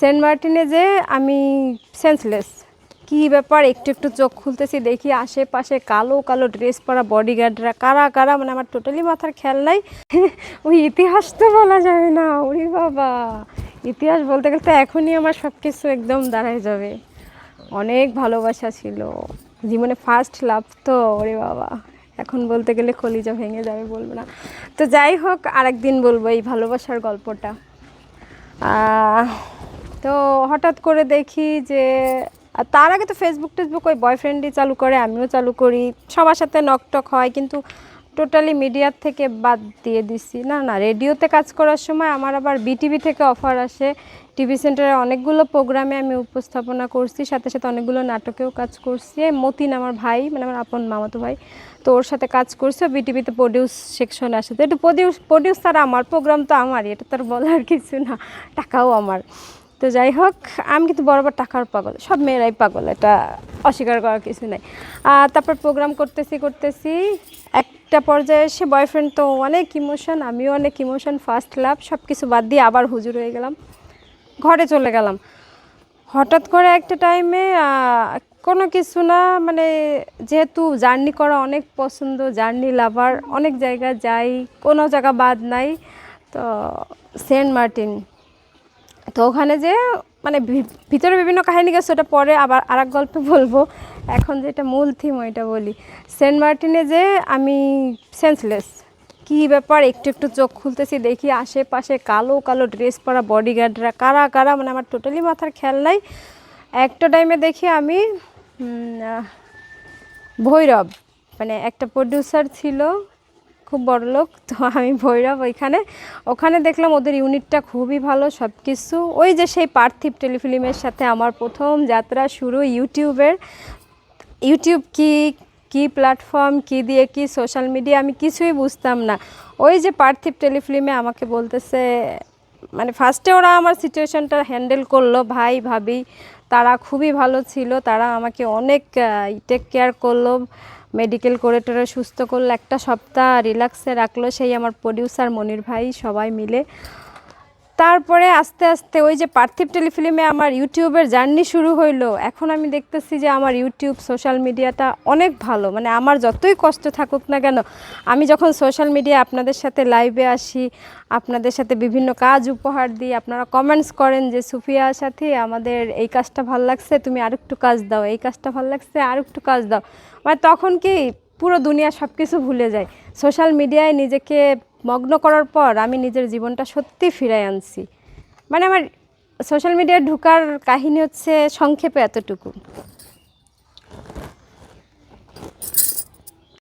Saint মার্টিনে যে আমি সেন্সলেস কি ব্যাপার? একটু একটু চোখ খুলতেছি, দেখি আশেপাশে কালো কালো ড্রেস পরা বডিগার্ডরা কারা কারা মানে আমার টোটালি মাথার খেয়াল নাই। ওই ইতিহাস তো বলা যায় না, ওরে বাবা। ইতিহাস বলতে গেলে তো এখনই আমার সব কিছু একদম দাঁড়ায় যাবে। অনেক ভালোবাসা ছিল। জীবনে ফার্স্ট লাভ তো, ওরে বাবা। এখন বলতে গেলে কলিজা ভেঙে যাবে, বলব না। তো যাই হোক, আরেকদিন বলব এই ভালোবাসার গল্পটা। তো হঠাৎ করে দেখি যে তার আগে তো ফেসবুক টেসবুক ওই বয়ফ্রেন্ডই চালু করে, আমিও চালু করি। সবার সাথে নকটক হয়, কিন্তু টোটালি মিডিয়ার থেকে বাদ দিয়ে দিছি। না না রেডিওতে কাজ করার সময় আমার আবার বিটিভি থেকে অফার আসে। টিভি সেন্টারে অনেকগুলো প্রোগ্রামে আমি উপস্থাপনা করছি, সাথে সাথে অনেকগুলো নাটকেও কাজ করছি। মতিন আমার ভাই মানে আমার আপন মামাতো ভাই, তো ওর সাথে কাজ করছে বিটিভিতে প্রডিউস সেকশন আসে। তো একটু প্রডিউস প্রডিউস তারা আমার প্রোগ্রাম তো আমারই, এটা তার বলার কিছু না, টাকাও আমার। তো যাই হোক, আমি কিন্তু বরাবর টাকার পাগল, সব মেয়েরাই পাগল, এটা অস্বীকার করার কিছু নাই। আর তারপর প্রোগ্রাম করতেছি করতেছি, একটা পর্যায়ে এসে বয়ফ্রেন্ড তো অনেক ইমোশন আমিও অনেক ইমোশন ফার্স্ট লাভ সব কিছু বাদ দিয়ে আবার হুজুর হয়ে গেলাম। ঘরে চলে গেলাম। হঠাৎ করে একটা টাইমে কোনো কিছু না মানে যেহেতু জার্নি করা অনেক পছন্দ জার্নি লাভার অনেক জায়গায় যাই, কোনো জায়গা বাদ নাই। তো সেন্ট মার্টিন তো ওখানে যে মানে ভিতরে বিভিন্ন কাহিনী গেছে, ওটা পরে আবার আর এক গল্পে বলব। এখন যেটা মূল থিম ওইটা বলি। সেন্ট মার্টিনে যে আমি সেন্সলেস কি ব্যাপার, একটু একটু চোখ খুলতেছি, দেখি আশেপাশে কালো কালো ড্রেস পরা বডিগার্ডরা কারা কারা মানে আমার টোটালি মাথার খেয়াল নাই। একটা টাইমে দেখি আমি ভৈরব মানে একটা প্রডিউসার ছিল খুব বড় লোক, তো আমি ভৈরব ওইখানে। ওখানে দেখলাম ওদের ইউনিটটা খুবই ভালো সব কিছু ওই যে সেই পার্থিব টেলিফিল্মের সাথে আমার প্রথম যাত্রা শুরু ইউটিউবের। ইউটিউব কি কি প্ল্যাটফর্ম, কি দিয়ে কি সোশ্যাল মিডিয়া আমি কিছুই বুঝতাম না। ওই যে পার্থিব টেলিফিল্মে আমাকে বলতেছে মানে ফার্স্টে ওরা আমার সিচুয়েশনটা হ্যান্ডেল করল। ভাই, ভাবি, তারা খুবই ভালো ছিল। তারা আমাকে অনেক টেক কেয়ার করল। মেডিকেল করে টোরে সুস্থ করল। একটা সপ্তাহ রিল্যাক্সে রাখল সেই আমার প্রডিউসার মনির ভাই সবাই মিলে। তারপরে আস্তে আস্তে ওই যে পার্থিব টেলিফিল্মে আমার ইউটিউবের জার্নি শুরু হইল। এখন আমি দেখতেছি যে আমার ইউটিউব, সোশ্যাল মিডিয়াটা অনেক ভালো। মানে আমার যতই কষ্ট থাকুক না কেন, আমি যখন সোশ্যাল মিডিয়া আপনাদের সাথে লাইভে আসি, আপনাদের সাথে বিভিন্ন কাজ উপহার দিই, আপনারা কমেন্টস করেন যে সুফিয়ার সাথে, আমাদের এই কাজটা ভালো লাগছে, তুমি আরেকটু কাজ দাও, এই কাজটা ভালো লাগছে, আরেকটু কাজ দাও। মানে তখন কি পুরো দুনিয়া সব কিছু ভুলে যায়। সোশ্যাল মিডিয়ায় নিজেকে মগ্ন করার পর আমি নিজের জীবনটা সত্যি ফিরাই আনছি। মানে আমার সোশ্যাল মিডিয়ায় ঢুকার কাহিনী হচ্ছে সংক্ষেপে এতটুকু।